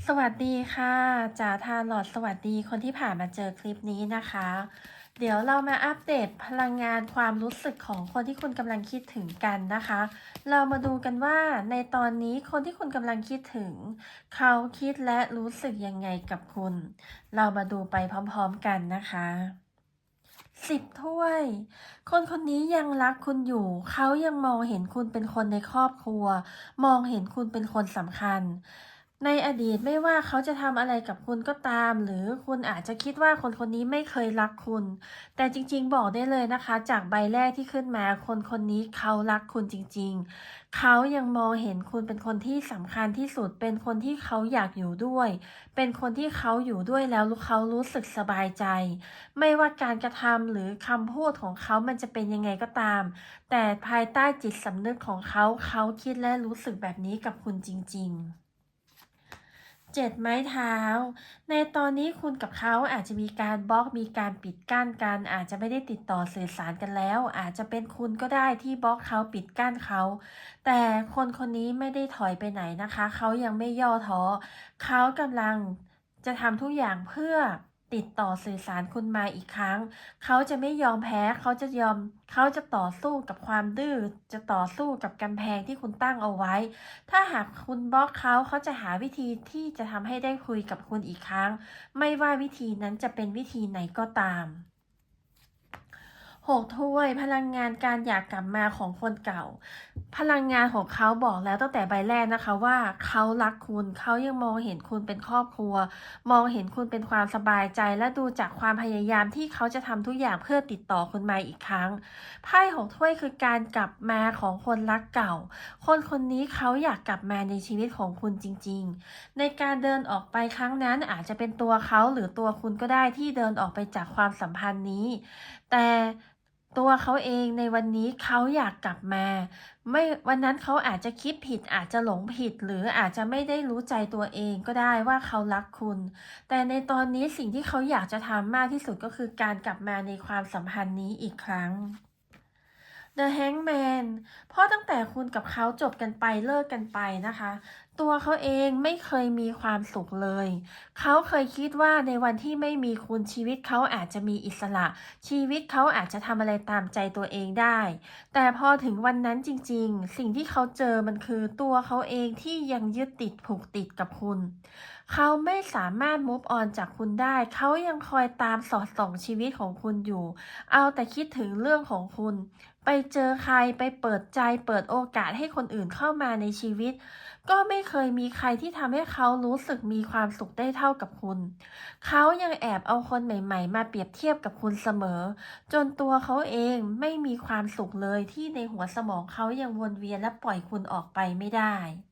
สวัสดีค่ะจ๋าทาลอดสวัสดีคนที่ผ่านมาเจอคลิปนี้นะคะ เดี๋ยวเรามาอัปเดตพลังงานความรู้สึกของคนที่คุณกำลังคิดถึงกันนะคะ เรามาดูกันว่าในตอนนี้คนที่คุณกำลังคิดถึง เขาคิดและรู้สึกยังไงกับคุณ เรามาดูไปพร้อมๆกันนะคะสิบถ้วย คนคนนี้ยังรักคุณอยู่ เขายังมองเห็นคุณเป็นคนในครอบครัว มองเห็นคุณเป็นคนสำคัญ ในอดีตไม่ว่าเขาจะทำอะไรกับคุณก็ตาม หรือคุณอาจจะคิดว่าคนคนนี้ไม่เคยรักคุณ แต่จริงๆบอกได้เลยนะคะ จากใบแรกที่ขึ้นมาคนคนนี้เขารักคุณจริง ๆ เขายังมองเห็นคุณเป็นคนที่สำคัญที่สุด เป็นคนที่เขาอยากอยู่ด้วย เป็นคนที่เขาอยู่ด้วยแล้วเขารู้สึกสบายใจ ไม่ว่าการกระทำหรือคำพูดของเขามันจะเป็นยังไงก็ตาม แต่ภายใต้จิตสำนึกของเขาเขาคิดและรู้สึกแบบนี้กับคุณจริง ๆ เจ็ดไม้เท้า ในตอนนี้คุณกับเขาอาจจะมีการบล็อกมีการปิดกั้นกัน อาจจะไม่ได้ติดต่อสื่อสารกันแล้ว อาจจะเป็นคุณก็ได้ที่บล็อกเขาปิดกั้นเขา แต่คนคนนี้ไม่ได้ถอยไปไหนนะคะ เขายังไม่ย่อท้อเขากำลังจะทำทุกอย่างเพื่อ ติดต่อสื่อสารคุณมาอีกครั้ง เขาจะไม่ยอมแพ้เขาจะยอม เขาจะต่อสู้กับความดื้อจะต่อสู้กับกำแพงที่คุณตั้งเอาไว้ ถ้าหากคุณบล็อกเขาเขาจะหาวิธีที่จะทำให้ได้คุยกับคุณอีกครั้ง ไม่ว่าวิธีนั้นจะเป็นวิธีไหนก็ตาม หกถ้วยพลังงานการอยากกลับมาของคนเก่า พลังงานของเขาบอกแล้วตั้งแต่ใบแรกนะคะว่าเขารักคุณเขายังมองเห็นคุณเป็นครอบครัว มองเห็นคุณเป็นความสบายใจ และดูจากความพยายามที่เขาจะทำทุกอย่างเพื่อติดต่อคุณมาอีกครั้งไพ่หกถ้วยคือการกลับมาของคนรักเก่า คนคนนี้เขาอยากกลับมาในชีวิตของคุณจริง ๆ ในการเดินออกไปครั้งนั้นอาจจะเป็นตัวเขาหรือตัวคุณก็ได้ที่เดินออกไปจากความสัมพันธ์นี้ แต่ ตัวเขาเองในวันนี้เขาอยากกลับมา ไม่วันนั้นเขาอาจจะคิดผิดอาจจะหลงผิด หรืออาจจะไม่ได้รู้ใจตัวเองก็ได้ว่าเขารักคุณ แต่ในตอนนี้สิ่งที่เขาอยากจะทำมากที่สุดก็คือการกลับมาในความสัมพันธ์นี้อีกครั้ง The Hangman เพราะตั้งแต่คุณกับเขาจบกันไปเลิกกันไปนะคะ ตัวเขาเองไม่เคยมีความสุขเลย เขาเคยคิดว่าในวันที่ไม่มีคุณชีวิตเขาอาจจะมีอิสระ ชีวิตเขาอาจจะทำอะไรตามใจตัวเองได้ แต่พอถึงวันนั้นจริงๆ สิ่งที่เขาเจอมันคือตัวเขาเองที่ยังยึดติดผูกติดกับคุณ เขาไม่สามารถมุฟออนจากคุณได้ เขายังคอยตามสอดส่องชีวิตของคุณอยู่ เอาแต่คิดถึงเรื่องของคุณ ไปเจอใครไปเปิดใจเปิดโอกาสให้คนอื่นเข้ามาในชีวิต ก็ไม่เคยมีใครที่ทำให้เขารู้สึกมีความสุขได้เท่ากับคุณ เขายังแอบเอาคนใหม่ ๆ มาเปรียบเทียบกับคุณเสมอ จนตัวเขาเองไม่มีความสุขเลยที่ในหัวสมองเขายังวนเวียนและปล่อยคุณออกไปไม่ได้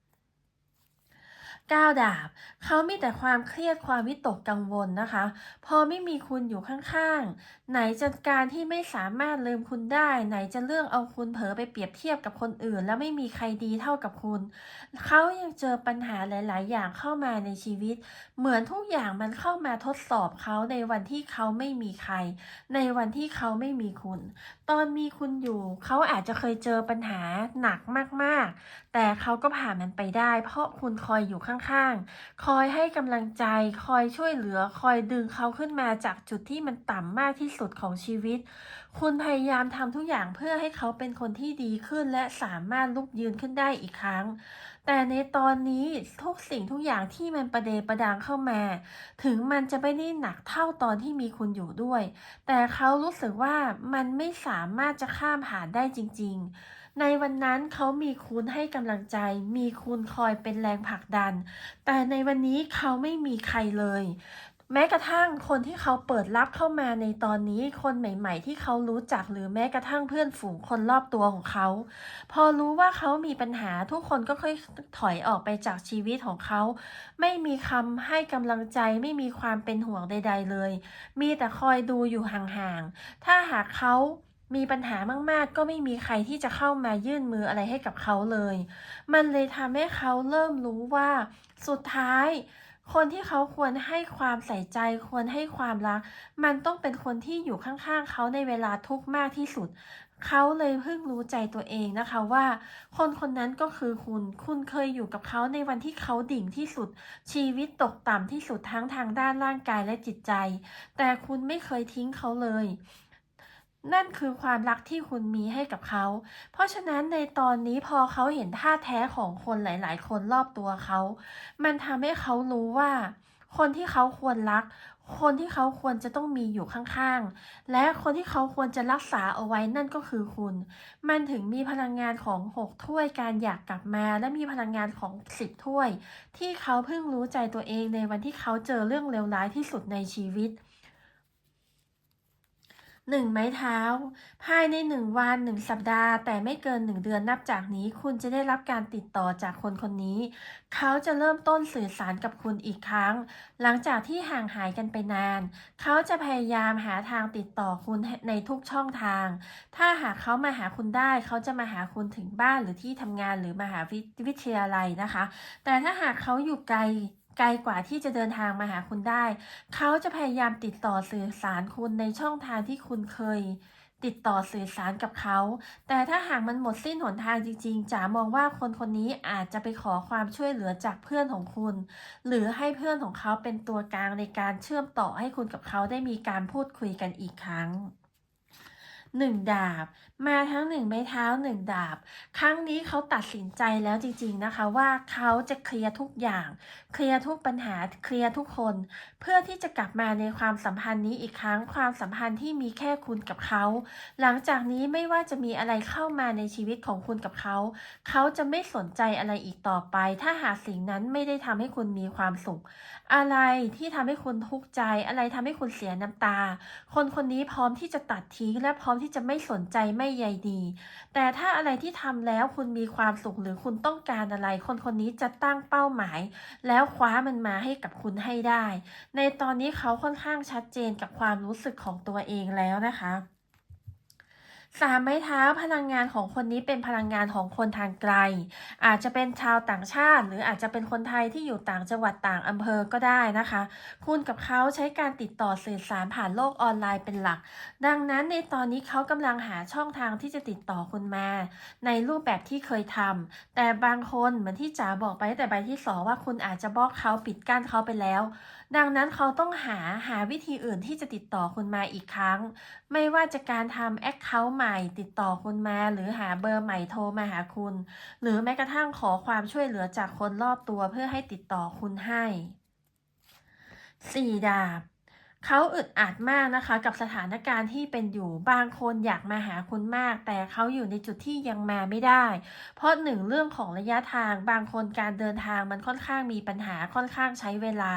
ก้าวดาบ เขามีแต่ความเครียดความวิตกกังวลนะคะ พอไม่มีคุณอยู่ข้างๆ ไหนจะการที่ไม่สามารถลืมคุณได้ ไหนจะเรื่องเอาคุณเผลอไปเปรียบเทียบกับคนอื่น แล้วไม่มีใครดีเท่ากับคุณ เขายังเจอปัญหาหลายๆ อย่างเข้ามาในชีวิต เหมือนทุกอย่างมันเข้ามาทดสอบเขาในวันที่เขาไม่มีใคร ในวันที่เขาไม่มีคุณ ตอนมีคุณอยู่เขาอาจจะเคยเจอปัญหาหนักมากๆ แต่เขาก็ผ่านมันไปได้ เพราะคุณคอยอยู่ข้างๆ คอยให้กำลังใจ คอยช่วยเหลือ คอยดึงเขาขึ้นมาจากจุดที่มันต่ำมากที่สุดของชีวิต คุณพยายามทำทุกอย่างเพื่อให้เขาเป็นคนที่ดีขึ้นและสามารถลุกยืนขึ้นได้อีกครั้ง แต่ในตอนนี้ทุกสิ่งทุกอย่างที่มันประเดประดังเข้ามา ถึงมันจะไม่ได้หนักเท่าตอนที่มีคุณอยู่ด้วย แต่เขารู้สึกว่ามันไม่สามารถจะข้ามผ่านได้จริง ๆ ในวันนั้นเขามีคุณให้กำลังใจ มีคุณคอยเป็นแรงผลักดัน แต่ในวันนี้เขาไม่มีใครเลย แม้กระทั่งคนที่เขาเปิดรับเข้ามาในตอนนี้คนใหม่ ๆ ที่เขารู้จักหรือแม้กระทั่งเพื่อนฝูงคนรอบตัวของเขา พอรู้ว่าเขามีปัญหาทุกคนก็ค่อยถอยออกไปจากชีวิตของเขา ไม่มีคำให้กำลังใจไม่มีความเป็นห่วงใด ๆ เลย มีแต่คอยดูอยู่ห่างๆถ้าหากเขา มีปัญหามากๆ ก็ไม่มีใครที่จะเข้ามายื่นมืออะไรให้กับเขาเลย มันเลยทำให้เขาเริ่มรู้ว่าสุดท้าย คนที่เขาควรให้ความใส่ใจ ควรให้ความรัก มันต้องเป็นคนที่อยู่ข้างๆ เขาในเวลาทุกข์มากที่สุด เขาเลยเพิ่งรู้ใจตัวเองนะคะว่า คนคนนั้นก็คือคุณ คุณเคยอยู่กับเขาในวันที่เขาดิ่งที่สุด ชีวิตตกต่ำที่สุดทั้งทางด้านร่างกายและจิตใจ แต่คุณไม่เคยทิ้งเขาเลย นั่นคือความรักที่คุณมีให้กับเขา เพราะฉะนั้นในตอนนี้พอเขาเห็นท่าแท้ของคนหลาย ๆ คนรอบตัวเขา มันทำให้เขารู้ว่า คนที่เขาควรรัก คนที่เขาควรจะต้องมีอยู่ข้างๆ และคนที่เขาควรจะรักษาเอาไว้นั่นก็คือคุณ มันถึงมีพลังงานของหกถ้วยการอยากกลับมา และมีพลังงานของสิบถ้วย ที่เขาเพิ่งรู้ใจตัวเองในวันที่เขาเจอเรื่องเลวร้ายที่สุดในชีวิต หนึ่งไม้เท้า ภายในหนึ่งวันหนึ่งสัปดาห์ แต่ไม่เกินหนึ่งเดือนนับจากนี้ คุณจะได้รับการติดต่อจากคนคนนี้ เขาจะเริ่มต้นสื่อสารกับคุณอีกครั้ง หลังจากที่ห่างหายกันไปนาน เขาจะพยายามหาทางติดต่อคุณในทุกช่องทาง ถ้าหากเขามาหาคุณได้เขาจะมาหาคุณถึงบ้านหรือที่ทำงานหรือมหาวิทยาลัยนะคะ แต่ถ้าหากเขาอยู่ไกล ไกลกว่าที่จะเดินทางมาหาคุณได้ เขาจะพยายามติดต่อสื่อสารคุณในช่องทางที่คุณเคย ติดต่อสื่อสารกับเขา แต่ถ้าหากมันหมดสิ้นหนทางจริงๆจ๋ามองว่าคนคนนี้อาจจะไปขอความช่วยเหลือจากเพื่อนของคุณ หรือให้เพื่อนของเขาเป็นตัวกลางในการเชื่อมต่อให้คุณกับเขาได้มีการพูดคุยกันอีกครั้ง หนึ่งดาบ มาทั้งหนึ่งไม้เท้าหนึ่งดาบ ครั้งนี้เขาตัดสินใจแล้วจริงๆนะคะว่าเขาจะเคลียร์ทุกอย่าง เคลียร์ทุกปัญหาเคลียร์ทุกคน เพื่อที่จะกลับมาในความสัมพันธ์นี้อีกครั้งความสัมพันธ์ที่มีแค่คุณกับเขา หลังจากนี้ไม่ว่าจะมีอะไรเข้ามาในชีวิตของคุณกับเขา เขาจะไม่สนใจอะไรอีกต่อไป ถ้าหากสิ่งนั้นไม่ได้ทำให้คุณมีความสุข อะไรที่ทำให้คุณทุกข์ใจอะไรทำให้คุณเสียน้ำตา คนคนนี้พร้อมที่จะตัดทิ้งและพร้อมที่จะไม่สนใจไม่ใยดี แต่ถ้าอะไรที่ทำแล้วคุณมีความสุขหรือคุณต้องการอะไร คนคนนี้จะตั้งเป้าหมาย แล้วคว้ามันมาให้กับคุณให้ได้ ในตอนนี้เขาค่อนข้างชัดเจนกับความรู้สึกของตัวเองแล้วนะคะ สามไม้เท้าพลังงานของคนนี้เป็นพลังงานของคนทางไกล อาจจะเป็นชาวต่างชาติ หรืออาจจะเป็นคนไทยที่อยู่ต่างจังหวัดต่างอำเภอก็ได้นะคะ คุณกับเขาใช้การติดต่อสื่อสารผ่านโลกออนไลน์เป็นหลัก ดังนั้นในตอนนี้เขากำลังหาช่องทางที่จะติดต่อคุณมา ในรูปแบบที่เคยทำแต่บางคนเหมือนที่จ๋าบอกไปแต่ใบที่สองว่าคุณอาจจะบล็อกเขาปิดกั้นเขาไปแล้ว ดังนั้นเขาต้องหาหาวิธีอื่นที่จะติดต่อคุณมาอีกครั้ง ไม่ว่าจะการทำแอคเคาท์ใหม่ติดต่อคุณมา หรือหาเบอร์ใหม่โทรมาหาคุณ หรือแม้กระทั่งขอความช่วยเหลือจากคนรอบตัวเพื่อให้ติดต่อคุณให้สี่ดาบ เขาอึดอัดมากนะคะกับสถานการณ์ที่เป็นอยู่บางคนอยากมาหาคุณมาก แต่เขาอยู่ในจุดที่ยังมาไม่ได้ เพราะหนึ่งเรื่องของระยะทางบางคนการเดินทางมันค่อนข้างมีปัญหาค่อนข้างใช้เวลา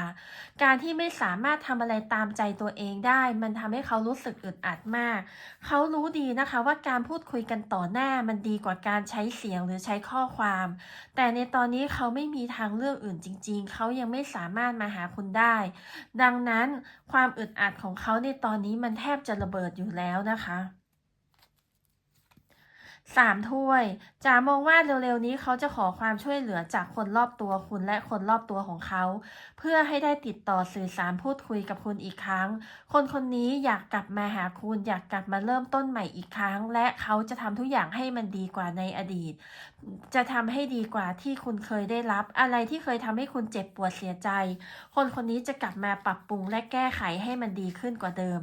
การที่ไม่สามารถทำอะไรตามใจตัวเองได้ มันทำให้เขารู้สึกอึดอัดมาก เขารู้ดีนะคะว่าการพูดคุยกันต่อหน้ามันดีกว่าการใช้เสียงหรือใช้ข้อความ แต่ในตอนนี้เขาไม่มีทางเลือกอื่นจริง ๆ เขายังไม่สามารถมาหาคุณได้ ดังนั้นความอึดอัดของเขาในตอนนี้มันแทบจะระเบิดอยู่แล้วนะคะสามถ้วยจ๋ามองว่าเร็วๆนี้เขาจะขอความช่วยเหลือจากคนรอบตัวคุณและคนรอบตัวของเขา เพื่อให้ได้ติดต่อสื่อสารพูดคุยกับคุณอีกครั้ง คนคนนี้อยากกลับมาหาคุณอยากกลับมาเริ่มต้นใหม่อีกครั้ง และเขาจะทำทุกอย่างให้มันดีกว่าในอดีต จะทำให้ดีกว่าที่คุณเคยได้รับ อะไรที่เคยทำให้คุณเจ็บปวดเสียใจ คนคนนี้จะกลับมาปรับปรุงและแก้ไขให้มันดีขึ้นกว่าเดิม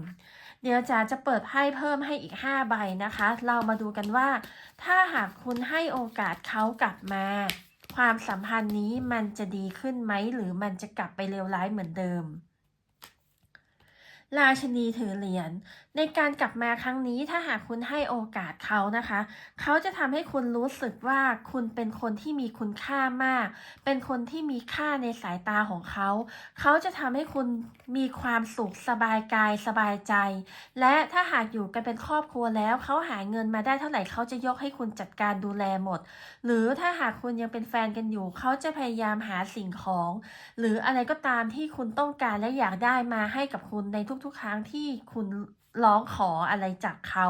เดี๋ยวจ๋าจะเปิดไพ่เพิ่มให้อีก 5 ใบนะคะ เรามาดูกันว่า ถ้าหากคุณให้โอกาสเขากลับมา ความสัมพันธ์นี้มันจะดีขึ้นไหมหรือมันจะกลับไปเลวร้ายเหมือนเดิม ราชนีถือเหรียญ ในการกลับมาครั้งนี้ถ้าหากคุณให้โอกาสเขานะคะ เขาจะทำให้คุณรู้สึกว่าคุณเป็นคนที่มีคุณค่ามาก เป็นคนที่มีค่าในสายตาของเขา เขาจะทำให้คุณมีความสุขสบายกายสบายใจ และถ้าหากอยู่กันเป็นครอบครัวแล้ว เขาหาเงินมาได้เท่าไหร่เขาจะยกให้คุณจัดการดูแลหมด หรือถ้าหากคุณยังเป็นแฟนกันอยู่ เขาจะพยายามหาสิ่งของ หรืออะไรก็ตามที่คุณต้องการและอยากได้มาให้กับคุณในทุกๆ ครั้งที่คุณร้องขออะไรจากเขา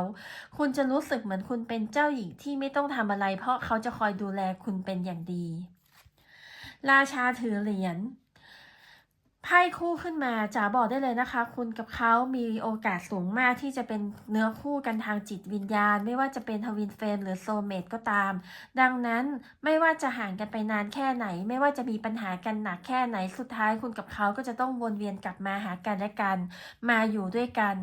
คุณจะรู้สึกเหมือนคุณเป็นเจ้าหญิงที่ไม่ต้องทำอะไร เพราะเขาจะคอยดูแลคุณเป็นอย่างดี ราชาถือเหรียญ ไพ่คู่ขึ้นมาจ๋าบอกได้เลยนะคะ คุณกับเขามีโอกาสสูงมากที่จะเป็นเนื้อคู่กันทางจิตวิญญาณ ไม่ว่าจะเป็นทวินเฟรมหรือโซเมตก็ตาม ดังนั้นไม่ว่าจะห่างกันไปนานแค่ไหน ไม่ว่าจะมีปัญหากันหนักแค่ไหนสุดท้ายคุณกับเขาก็จะต้องวนเวียนกลับมาหากันและกัน มาอยู่ด้วยกัน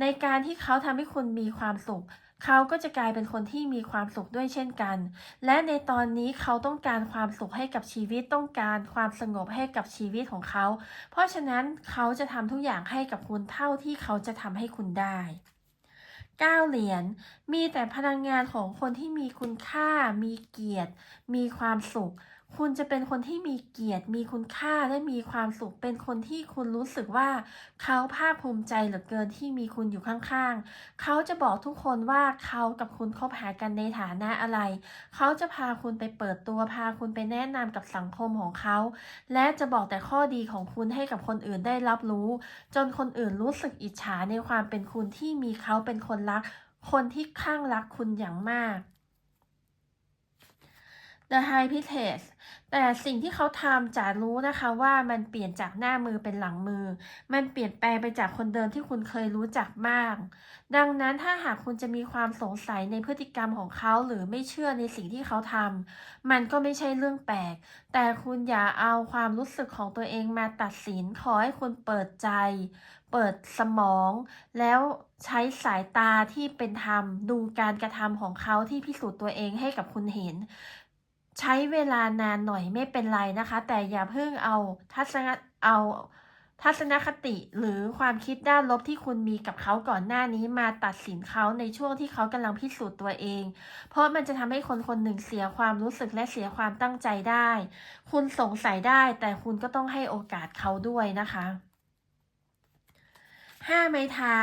ในการที่เขาทำให้คุณมีความสุข เขาก็จะกลายเป็นคนที่มีความสุขด้วยเช่นกัน และในตอนนี้เขาต้องการความสุขให้กับชีวิตต้องการความสงบให้กับชีวิตของเขา เพราะฉะนั้นเขาจะทำทุกอย่างให้กับคุณเท่าที่เขาจะทำให้คุณได้9เหรียญมีแต่พลังงานของคนที่มีคุณค่า มีเกียรติ มีความสุข คุณจะเป็นคนที่มีเกียรติ มีคุณค่าและมีความสุข เป็นคนที่คุณรู้สึกว่าเขาภาคภูมิใจเหลือเกินที่มีคุณอยู่ข้างๆ เขาจะบอกทุกคนว่าเขากับคุณคบหากันในฐานะอะไร เขาจะพาคุณไปเปิดตัวพาคุณไปแนะนำกับสังคมของเขา และจะบอกแต่ข้อดีของคุณให้กับคนอื่นได้รับรู้ จนคนอื่นรู้สึกอิจฉาในความเป็นคุณที่มีเขาเป็นคนรัก คนที่ข้างรักคุณอย่างมาก The High Priestess แต่สิ่งที่เขาทำจะรู้นะคะว่ามันเปลี่ยนจากหน้ามือเป็นหลังมือ มันเปลี่ยนแปลงไปจากคนเดิมที่คุณเคยรู้จักมาก ดังนั้นถ้าหากคุณจะมีความสงสัยในพฤติกรรมของเขาหรือไม่เชื่อในสิ่งที่เขาทำมันก็ไม่ใช่เรื่องแปลก แต่คุณอย่าเอาความรู้สึกของตัวเองมาตัดสินขอให้คุณเปิดใจ เปิดสมอง แล้วใช้สายตาที่เป็นธรรมดูการกระทำของเขาที่พิสูจน์ตัวเองให้กับคุณเห็น ใช้เวลานานหน่อยไม่เป็นไรนะคะ แต่อย่าเพิ่งเอาทัศนเอาทัศนคติหรือความคิดด้านลบที่คุณมีกับเขาก่อนหน้านี้มาตัดสินเขาในช่วงที่เขากำลังพิสูจน์ตัวเอง เพราะมันจะทำให้คนคนหนึ่งเสียความรู้สึกและเสียความตั้งใจได้ คุณสงสัยได้แต่คุณก็ต้องให้โอกาสเขาด้วยนะคะ ห้าไม้เท้า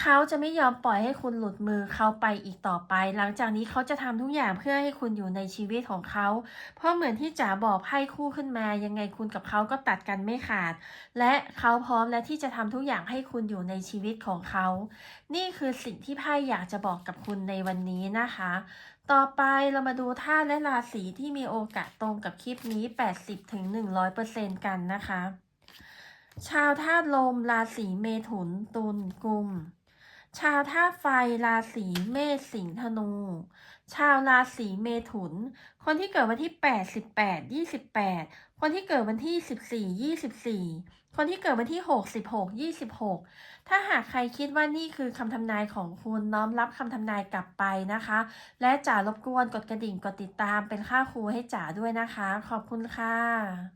เขาจะไม่ยอมปล่อยให้คุณหลุดมือเขาไปอีกต่อไป หลังจากนี้เขาจะทำทุกอย่างเพื่อให้คุณอยู่ในชีวิตของเขา เพราะเหมือนที่จ๋าบอกไพ่คู่ขึ้นมา ยังไงคุณกับเขาก็ตัดกันไม่ขาด และเขาพร้อมและที่จะทำทุกอย่างให้คุณอยู่ในชีวิตของเขา นี่คือสิ่งที่ไพ่อยากจะบอกกับคุณในวันนี้นะคะ ต่อไปเรามาดูธาตุและราศีที่มีโอกาสตรงกับคลิปนี้ 80-100%กันนะคะ ชาวธาตุลมราศีเมถุนตุลกุม ชาวธาตุไฟราศีเมษสิงห์ธนู ชาวราศีเมถุน คนที่เกิดวันที่8 18 28คนที่เกิดวันที่14 24คนที่เกิดวันที่6 16 26ถ้าหากใครคิดว่านี่คือคำทำนายของคุณน้อมรับคำทำนายกลับไปนะคะ และจ๋ารบกวนกดกระดิ่งกดติดตามเป็นค่าครูให้จ๋าด้วยนะคะ ขอบคุณค่ะ